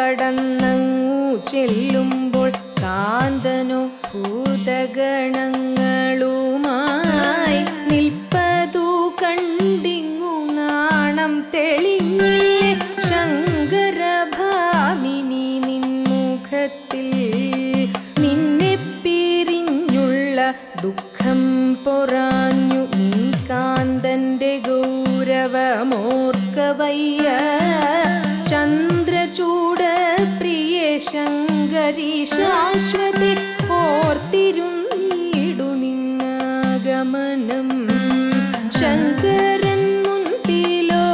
കടന്നങ്ങു ചെല്ലുമ്പോൾ കാന്തനോ ഭൂതഗണങ്ങളുമായി നിൽപ്പതു കണ്ടിങ്ങു നാണം തെളിഞ്ഞില്ലേ ശങ്കരഭാമിനി നിൻമുഖത്തിൽ? നിന്നെ പിരിഞ്ഞുള്ള ദുഃഖം പൊറാഞ്ഞു നീ കാന്തന്റെ ഗൗരവമോർക്കവയ്യ. ശങ്കരി ശാശ്വതി ഓർത്തിരുന്നീടു നിന്നാഗമനം. ശങ്കരൻ മുൻപിലോ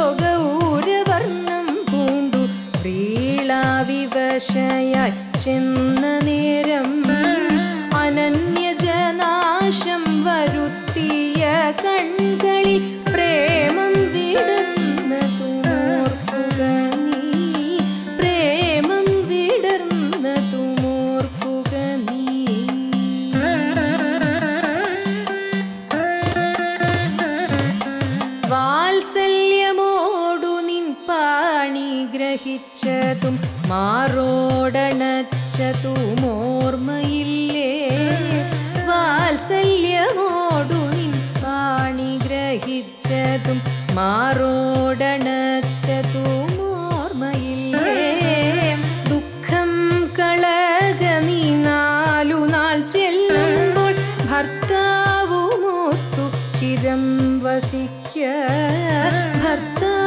ഊരവർണം പൂണ്ടു. പ്രീളാവിവശയായി ചെന്ന നേരം ഗ്രഹിച്ചതും മാറോടണച്ചതുമോർമ്മയില്ലേ? വാത്സല്യമോടു പാണി ഗ്രഹിച്ചതും മാറോടണച്ചതുമോർമ്മയില്ലേ? ദുഃഖം കളക നീ നാലു നാൾ ചെല്ലുമ്പോൾ ഭർത്താവുമൊത്തു ചിരം വസിക്ക. ഭർത്താവ്